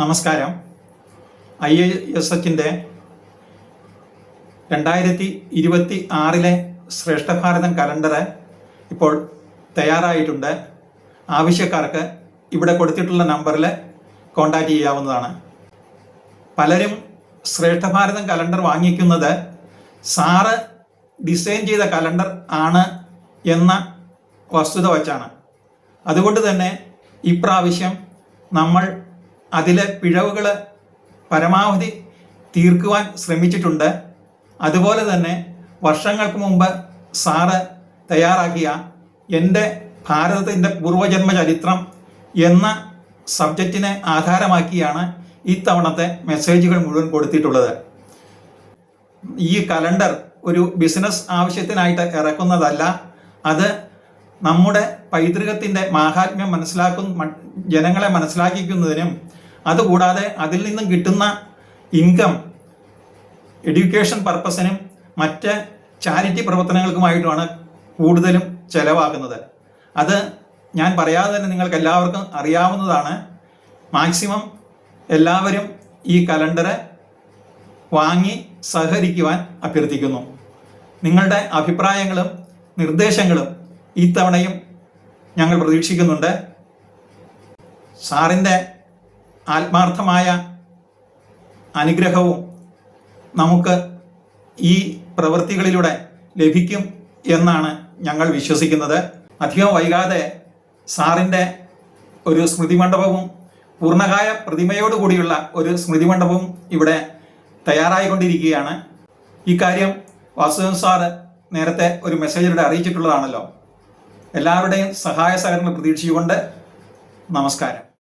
നമസ്കാരം. I A S എച്ചിന്റെ രണ്ടായിരത്തി ഇരുപത്തി ആറിലെ ശ്രേഷ്ഠഭാരതം കലണ്ടർ ഇപ്പോൾ തയ്യാറായിട്ടുണ്ട്. ആവശ്യക്കാർക്ക് ഇവിടെ കൊടുത്തിട്ടുള്ള നമ്പറിൽ കോൺടാക്റ്റ് ചെയ്യാവുന്നതാണ്. പലരും ശ്രേഷ്ഠഭാരതം കലണ്ടർ വാങ്ങിക്കുന്നത് സാറ് ഡിസൈൻ ചെയ്ത കലണ്ടർ ആണ് എന്ന വസ്തുത വച്ചാണ്. അതുകൊണ്ട് തന്നെ ഇപ്രാവശ്യം നമ്മൾ അതിലെ പിഴവുകൾ പരമാവധി തീർക്കുവാൻ ശ്രമിച്ചിട്ടുണ്ട്. അതുപോലെ തന്നെ വർഷങ്ങൾക്ക് മുമ്പ് സാറ് തയ്യാറാക്കിയ എന്റെ ഭാരതത്തിന്റെ പൂർവജന്മ ചരിത്രം എന്ന സബ്ജക്റ്റിനെ ആധാരമാക്കിയാണ് ഇത്തവണത്തെ മെസ്സേജുകൾ മുഴുവൻ കൊടുത്തിട്ടുള്ളത്. ഈ കലണ്ടർ ഒരു ബിസിനസ് ആവശ്യത്തിനായിട്ട് ഇറക്കുന്നതല്ല. അത് നമ്മുടെ പൈതൃകത്തിന്റെ മാഹാത്മ്യം മനസ്സിലാക്കുന്ന ജനങ്ങളെ മനസ്സിലാക്കിക്കുന്നതിനും അതുകൂടാതെ അതിൽ നിന്നും കിട്ടുന്ന ഇൻകം എഡ്യൂക്കേഷൻ പർപ്പസിനും മറ്റ് ചാരിറ്റി പ്രവർത്തനങ്ങൾക്കുമായിട്ടുമാണ് കൂടുതലും ചെലവാക്കുന്നത് അത് ഞാൻ പറയാതെ തന്നെ നിങ്ങൾക്ക് എല്ലാവർക്കും അറിയാവുന്നതാണ്. മാക്സിമം എല്ലാവരും ഈ കലണ്ടറ് വാങ്ങി സഹകരിക്കുവാൻ അഭ്യർത്ഥിക്കുന്നു. നിങ്ങളുടെ അഭിപ്രായങ്ങളും നിർദ്ദേശങ്ങളും ഈ തവണയും ഞങ്ങൾ പ്രതീക്ഷിക്കുന്നുണ്ട്. സാറിന്റെ ആത്മാർത്ഥമായ അനുഗ്രഹവും നമുക്ക് ഈ പ്രവൃത്തികളിലൂടെ ലഭിക്കും എന്നാണ് ഞങ്ങൾ വിശ്വസിക്കുന്നത്. അധികം വൈകാതെ സാറിന്റെ ഒരു സ്മൃതിമണ്ഡപവും പൂർണകായ പ്രതിമയോടുകൂടിയുള്ള ഒരു സ്മൃതിമണ്ഡപവും ഇവിടെ തയ്യാറായിക്കൊണ്ടിരിക്കുകയാണ്. ഇക്കാര്യം വാസുദേവൻ സാറ് നേരത്തെ ഒരു മെസ്സേജിലൂടെ അറിയിച്ചിട്ടുള്ളതാണല്ലോ. എല്ലാവരുടെയും സഹായ സഹകരണം പ്രതീക്ഷിച്ചുകൊണ്ട് നമസ്കാരം.